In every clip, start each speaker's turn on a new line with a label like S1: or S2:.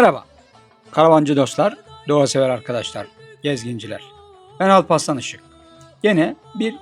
S1: Merhaba. Karavancı dostlar, doğa sever arkadaşlar, gezginciler. Ben Alparslan Işık. Yine bir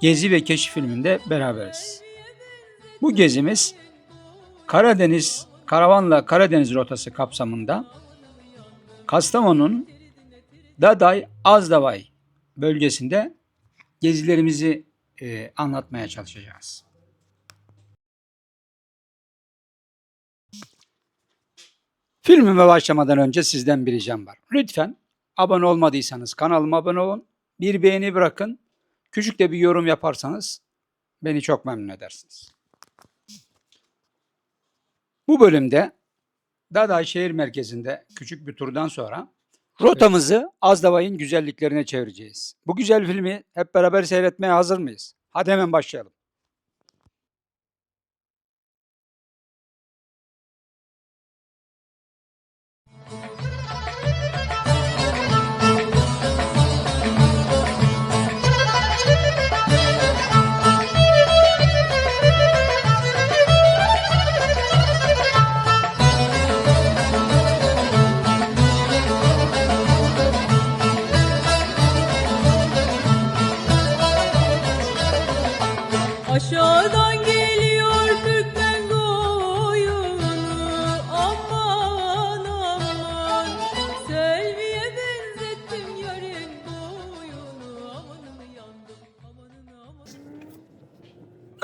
S1: gezi ve keşif filminde beraberiz. Bu gezimiz Karadeniz, karavanla Karadeniz rotası kapsamında Kastamonu'nun Daday Azdavay bölgesinde gezilerimizi e, anlatmaya çalışacağız. Filmime başlamadan önce sizden bir ricam var. Lütfen abone olmadıysanız kanalıma abone olun. Bir beğeni bırakın. Küçük de bir yorum yaparsanız beni çok memnun edersiniz. Bu bölümde Daday şehir merkezinde küçük bir turdan sonra rotamızı Azdavay'ın güzelliklerine çevireceğiz. Bu güzel filmi hep beraber seyretmeye hazır mıyız? Hadi hemen başlayalım.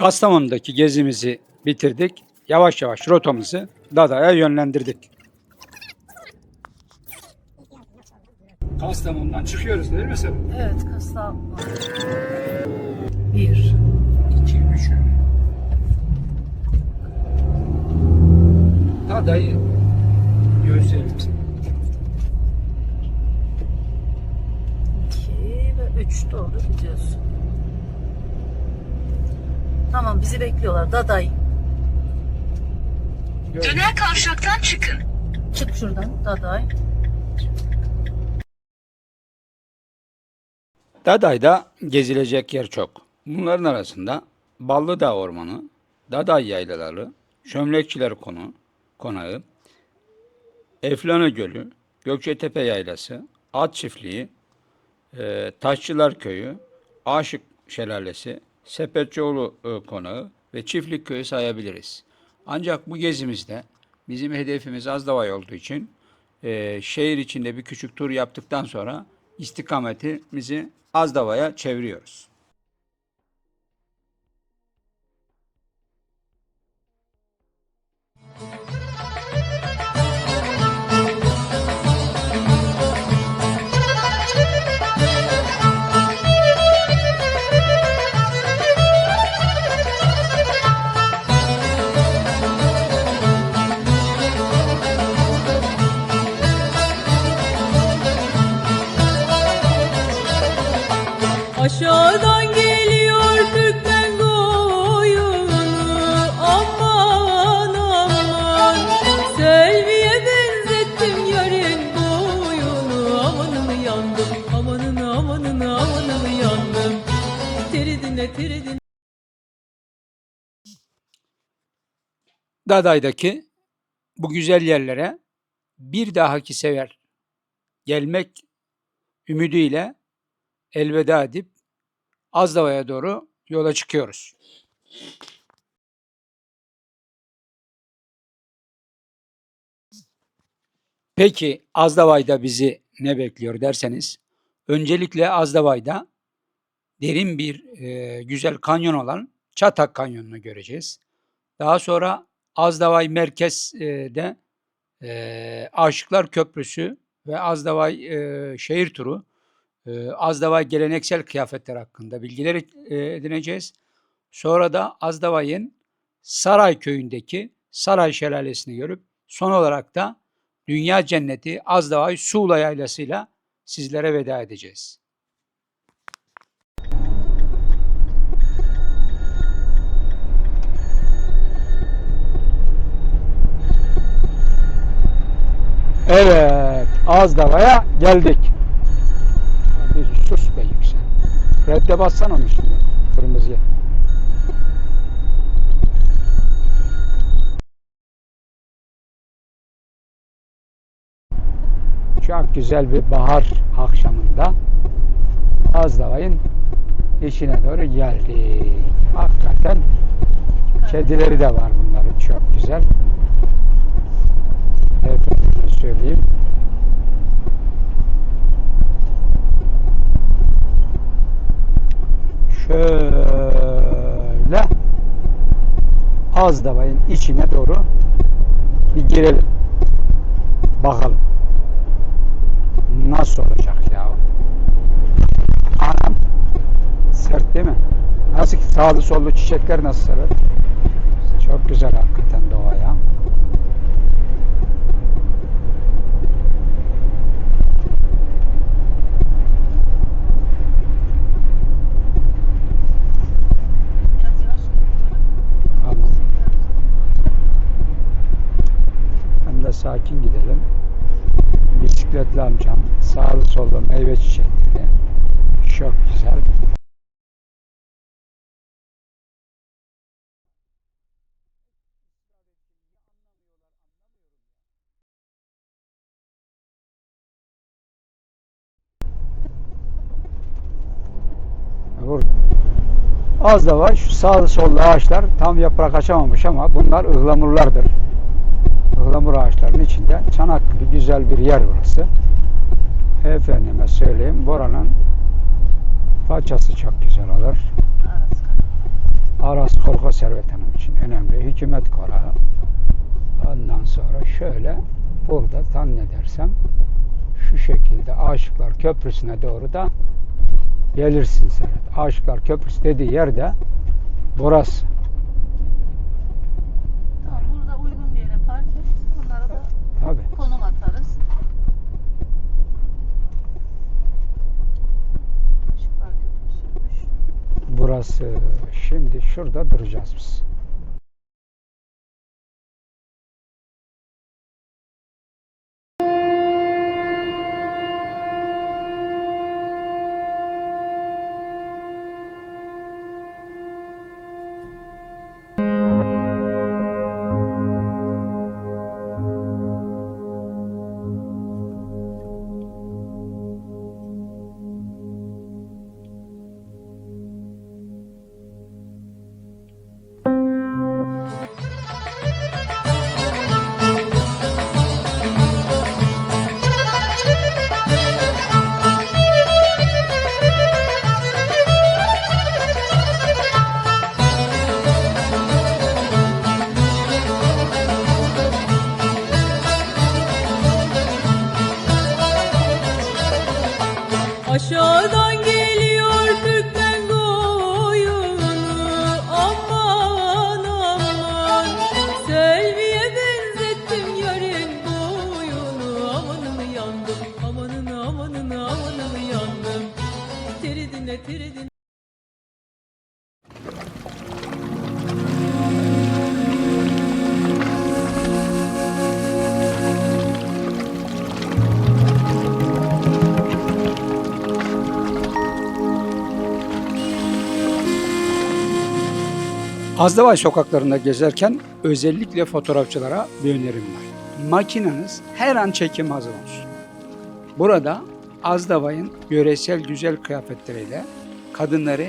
S1: Kastamonu'daki gezimizi bitirdik. Yavaş yavaş rotamızı Dada'ya yönlendirdik. Kastamonu'dan çıkıyoruz değil mi sen?
S2: Evet Kastamonu Bir
S1: 2, 3. Dada'yı gösterelim.
S3: İki ve üç doğru gidiyorsun. Tamam bizi bekliyorlar. Daday.
S4: Döner kavşaktan çıkın.
S3: Çık şuradan. Daday.
S1: Daday'da gezilecek yer çok. Bunların arasında Ballıdağ Ormanı, Daday Yaylaları, Şömlekçiler Konu, Konağı, Eflana Gölü, Gökçetepe Yaylası, At Çiftliği, e, Taşçılar Köyü, Aşık Şelalesi, Sepetçioğlu e, Konağı ve Çiftlik Köyü sayabiliriz. Ancak bu gezimizde bizim hedefimiz Azdavay olduğu için e, şehir içinde bir küçük tur yaptıktan sonra istikametimizi Azdavay'a çeviriyoruz. Daday'daki bu güzel yerlere bir dahaki sefer gelmek ümidiyle elveda edip Azdava'ya doğru yola çıkıyoruz. Peki Azdavay'da bizi ne bekliyor derseniz, öncelikle Azdavay'da derin bir e, güzel kanyon olan Çatak Kanyonu'nu göreceğiz. Daha sonra Azdavay merkezde e, Aşıklar Köprüsü ve Azdavay e, şehir turu, e, Azdavay geleneksel kıyafetler hakkında bilgiler e, edineceğiz. Sonra da Azdavay'ın Saray köyündeki Saray Şelalesi'ni görüp son olarak da Dünya Cenneti Azdavay Suğla Yaylası'yla sizlere veda edeceğiz. Evet, Azdava'ya geldik. Bir sus be yüksel. Redde bassana onun üstüne, kırmızıya. Çok güzel bir bahar akşamında Azdavay'ın içine doğru geldik. Hakikaten kedileri de var bunların çok güzel. Evet söyleyeyim. Şöyle Azdavay'ın içine doğru bir girelim. Bakalım. Nasıl olacak ya? Anam. Sert değil mi? Nasıl ki sağlı sollu çiçekler nasıl sever? Çok güzel hakikaten Az da var. Şu sağlı sollu ağaçlar tam yaprak açamamış ama bunlar ıhlamurlardır. Ihlamur ağaçlarının içinde. Çanak gibi güzel bir yer burası. Efendime söyleyeyim buranın paçası çok güzel olur. Aras Korku Servet Hanım için önemli. Hükümet konağı. Ondan sonra şöyle burada zannedersem şu şekilde Aşıklar Köprüsü'ne doğru da gelirsin Servet. Aşıklar Köprüsü dediği yerde burası.
S3: Tamam, burada uygun bir yere park et. Onlara da
S1: Tabii.
S3: konum atarız. Işıklar köprüsüymüş.
S1: Burası. Şimdi şurada duracağız biz. Azdavay sokaklarında gezerken özellikle fotoğrafçılara bir önerim var. Makineniz her an çekim hazır olsun. Burada Azdavay'ın yöresel güzel kıyafetleriyle kadınları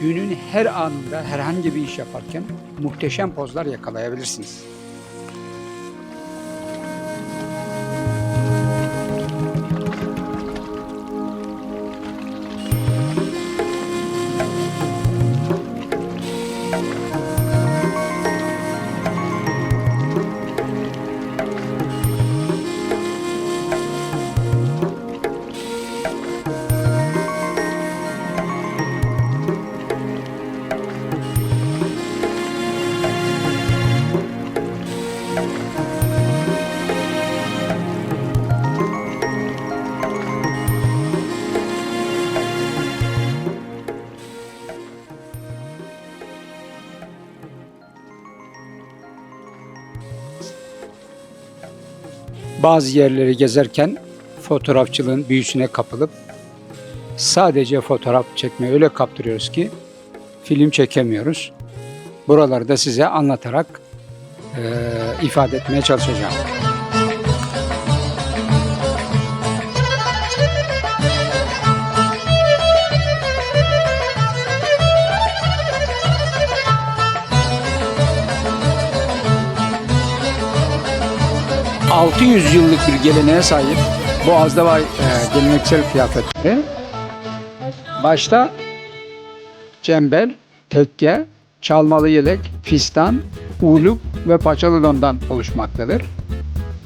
S1: günün her anında herhangi bir iş yaparken muhteşem pozlar yakalayabilirsiniz. Bazı yerleri gezerken fotoğrafçılığın büyüsüne kapılıp sadece fotoğraf çekmeye öyle kaptırıyoruz ki film çekemiyoruz. Buraları da size anlatarak eee, ifade etmeye çalışacağım. 600 yıllık bir geleneğe sahip bu Azdavay e, geleneksel kıyafetleri başta cembel, tekke, çalmalı yelek, fistan, uluk ve paçalı dondan oluşmaktadır.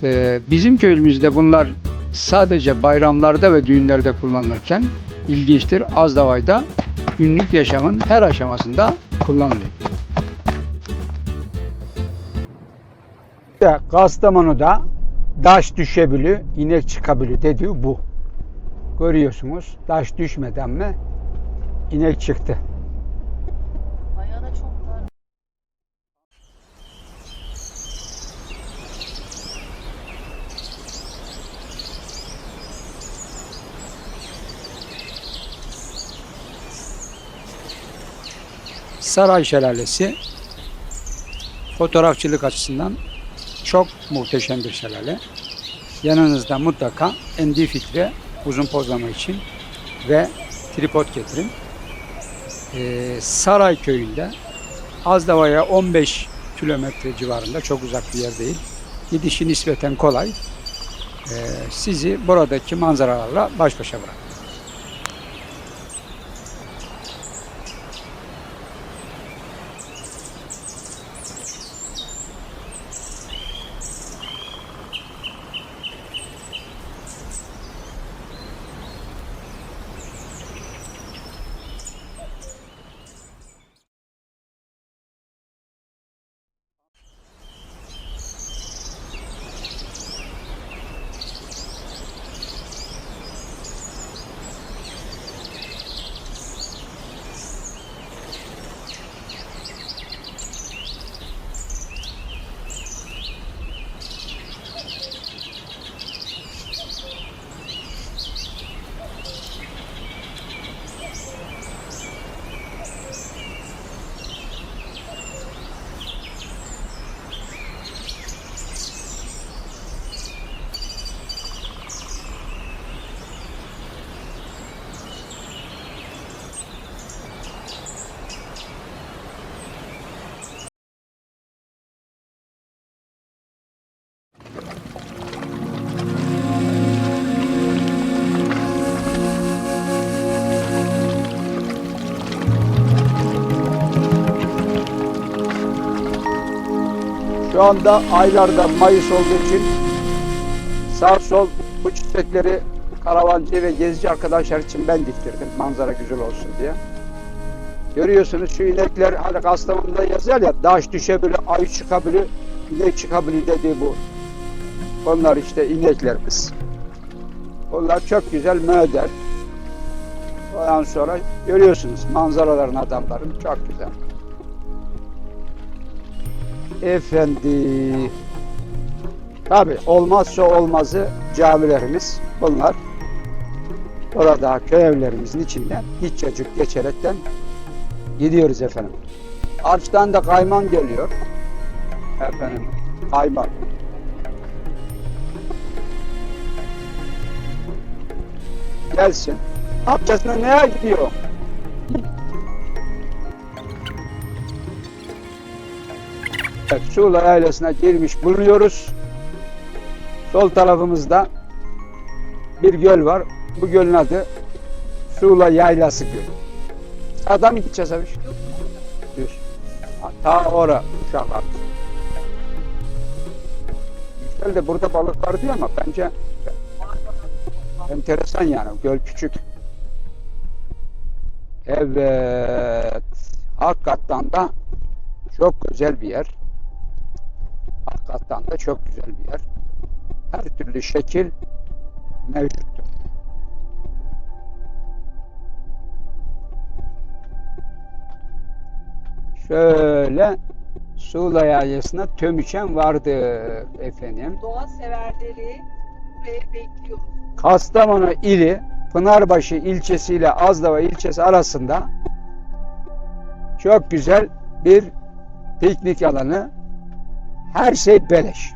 S1: E, bizim köyümüzde bunlar sadece bayramlarda ve düğünlerde kullanılırken ilginçtir. Azdavay'da günlük yaşamın her aşamasında kullanılıyor. Kastamonu'da taş düşebilü, inek çıkabilir dediği bu. Görüyorsunuz taş düşmeden mi inek çıktı.
S3: Bayağı da çok dar.
S1: Saray Şelalesi fotoğrafçılık açısından çok muhteşem bir şelale. Yanınızda mutlaka endi filtre uzun pozlama için ve tripod getirin. Ee, Saray köyünde Azdava'ya 15 kilometre civarında çok uzak bir yer değil. Gidişi nispeten kolay. Ee, sizi buradaki manzaralarla baş başa bırak. Şu anda aylarda Mayıs olduğu için sağ sol bu çiçekleri karavancı ve gezici arkadaşlar için ben diktirdim. Manzara güzel olsun diye. Görüyorsunuz şu inekler hani Kastamonu'da yazar ya daş düşebilir, ay çıkabilir, inek çıkabilir dediği bu. Onlar işte ineklerimiz. Onlar çok güzel möder. Ondan sonra görüyorsunuz manzaraların adamların çok güzel. Efendi. Tabi olmazsa olmazı camilerimiz bunlar. Orada köy evlerimizin içinden Hiççacık geçerekten gidiyoruz efendim. Arçtan da kayman geliyor. Efendim kayman. Gelsin. Amcasına neye gidiyor? Suğla Yaylası'na girmiş bulunuyoruz. Sol tarafımızda bir göl var. Bu gölün adı Suğla Yaylası Gölü. Sağdan mı gideceğiz abi? Düz. Ta ora uşaklar. Güzel de burada balık var diyor ama bence enteresan yani. Göl küçük. Evet. Hakikaten da çok güzel bir yer. Hakikaten de çok güzel bir yer. Her türlü şekil mevcuttur. Şöyle Suğla Yaylası'na Tömüçen vardı efendim.
S5: doğa severleri buraya bekliyoruz.
S1: Kastamonu ili Pınarbaşı ilçesiyle Azdava ilçesi arasında çok güzel bir piknik alanı. Her şey beleş.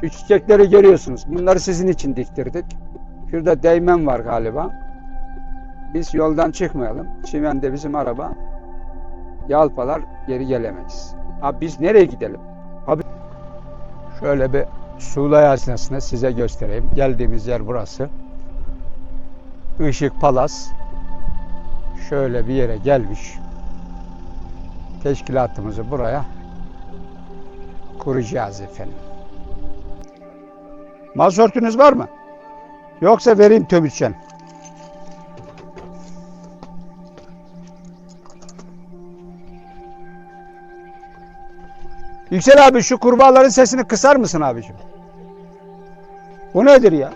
S1: Şu çiçekleri görüyorsunuz. Bunları sizin için diktirdik. Şurada değmen var galiba. Biz yoldan çıkmayalım. Çimende bizim araba. Yalpalar geri gelemeyiz. Abi biz nereye gidelim? Abi Şöyle bir Suğlay Hazinesi'ni size göstereyim. Geldiğimiz yer burası. Işık Palas. Şöyle bir yere gelmiş. Teşkilatımızı buraya kuracağız efendim. Mazortunuz var mı? Yoksa vereyim tömütçen. Yüksel abi şu kurbağaların sesini kısar mısın abicim? Bu nedir ya?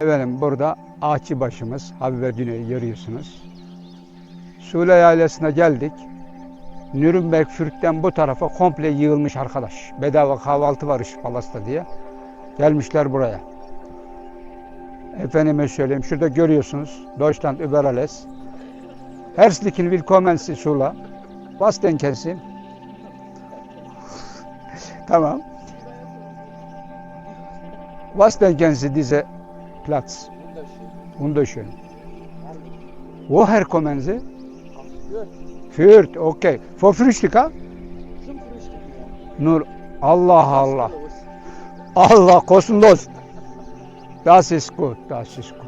S1: Efendim burada ağaççı başımız Habibe Güney'i görüyorsunuz. Sule Yaylası'na geldik. Nürnberg Fürk'ten bu tarafa komple yığılmış arkadaş. Bedava kahvaltı var Işık Palas'ta diye. Gelmişler buraya. Efendime söyleyeyim şurada görüyorsunuz. Deutschland über alles. Herzlichen willkommen Sula. Was denken Sie? tamam. Was denken Sie diese Platz? Wunderschön. Woher kommen Sie? Fürth, okay. Vor Frühstück, ha? Nur, Allah Allah. Allah, kostenlos. Das ist gut, das ist gut.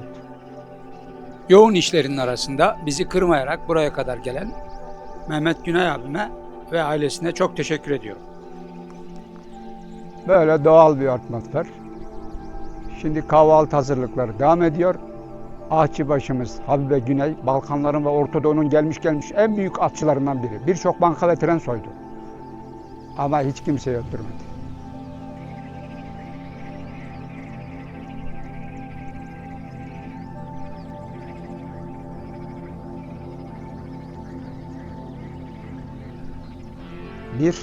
S1: Yoğun işlerinin arasında bizi kırmayarak buraya kadar gelen Mehmet Günay abime ve ailesine çok teşekkür ediyorum. Böyle doğal bir atmosfer. Şimdi kahvaltı hazırlıkları devam ediyor. Ahçıbaşımız Habibe Güney, Balkanların ve Orta Doğu'nun gelmiş gelmiş en büyük atçılarından biri. Birçok banka ve tren soydu. Ama hiç kimseyi öldürmedi. Bir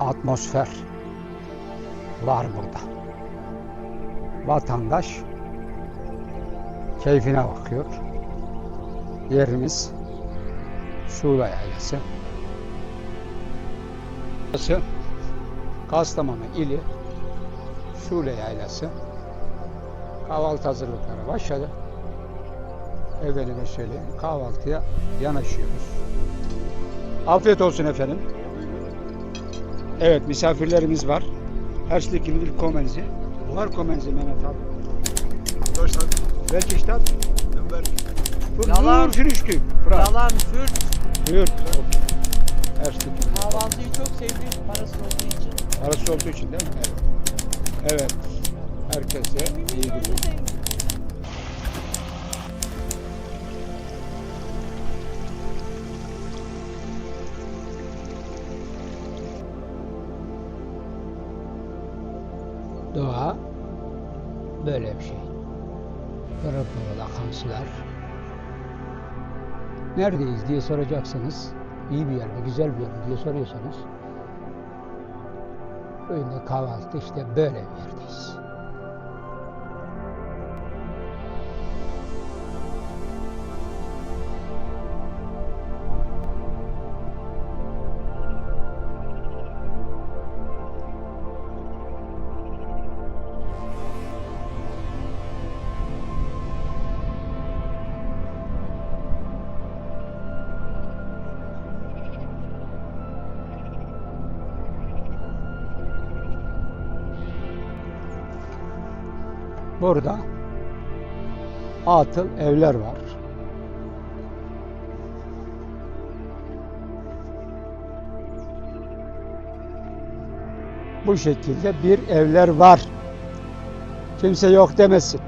S1: atmosfer var burada. Vatandaş keyfine bakıyor. Yerimiz Suğla Yaylası. Burası Kastamonu ili Suğla Yaylası. Kahvaltı hazırlıkları başladı. Efendime söyleyeyim kahvaltıya yanaşıyoruz. Afiyet olsun efendim. Evet misafirlerimiz var. Herzlichen willkommen Sie. Woher kommen Sie Mehmet abi?
S6: Deutschland,
S1: Welche Stadt?
S6: Nürnberg.
S5: Yalan.
S1: Nur. Frank.
S5: Yalan.
S1: Hürt. Herzlichen
S5: Kahvaltıyı çok sevdim parası olduğu için.
S1: Arası olduğu için değil mi? Evet. Evet. Herkese iyi günler. Sular. Neredeyiz diye soracaksanız, iyi bir yer mi, güzel bir yer mi diye soruyorsanız, öyle kahvaltı işte böyle bir yerdeyiz. Burada atıl evler var. Bu şekilde bir evler var. Kimse yok demesin.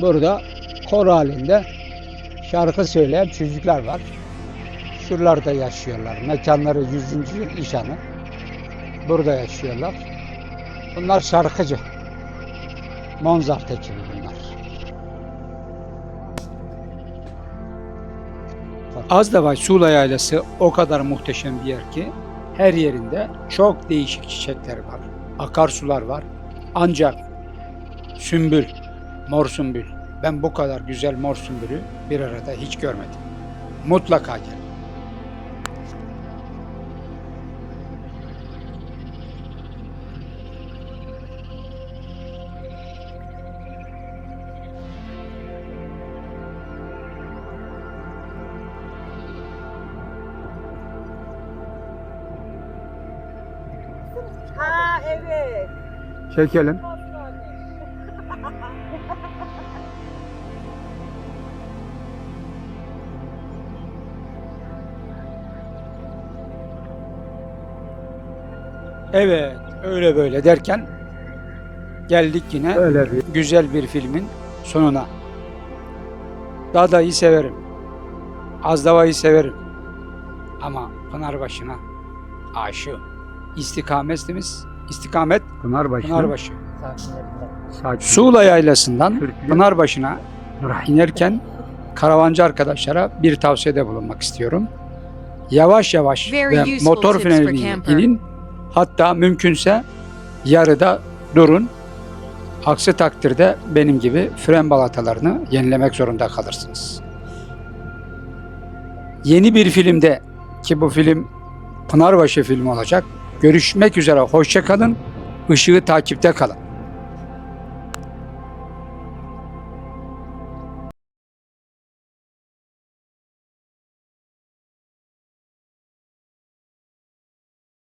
S1: Burada kor halinde şarkı söyleyen çocuklar var. Şuralarda yaşıyorlar. Mekanları 100. yıl nişanı. Burada yaşıyorlar. Bunlar şarkıcı. Mozart ekibi bunlar. Azdavay Suğla Yaylası o kadar muhteşem bir yer ki her yerinde çok değişik çiçekler var. Akarsular var. Ancak sümbül, mor sümbül. Ben bu kadar güzel mor sümbülü bir arada hiç görmedim. Mutlaka gel.
S7: Ha evet.
S1: Çekelim. Evet, öyle böyle derken geldik yine
S6: Öyle bir.
S1: güzel bir filmin sonuna. Dada'yı severim. Azdava'yı severim. Ama Pınarbaşı'na aşığım. İstikametimiz, istikamet
S6: Pınarbaşı.
S1: Pınarbaşı.
S6: Sakin.
S1: Suğla Yaylası'ndan. Pınarbaşı'na inerken karavancı arkadaşlara bir tavsiyede bulunmak istiyorum. Yavaş yavaş
S8: Very
S1: ve motor
S8: camper.
S1: inin. Hatta mümkünse yarıda durun. Aksi takdirde benim gibi fren balatalarını yenilemek zorunda kalırsınız. Yeni bir filmde ki bu film Pınarbaşı filmi olacak. Görüşmek üzere. Hoşça kalın. Işığı takipte kalın.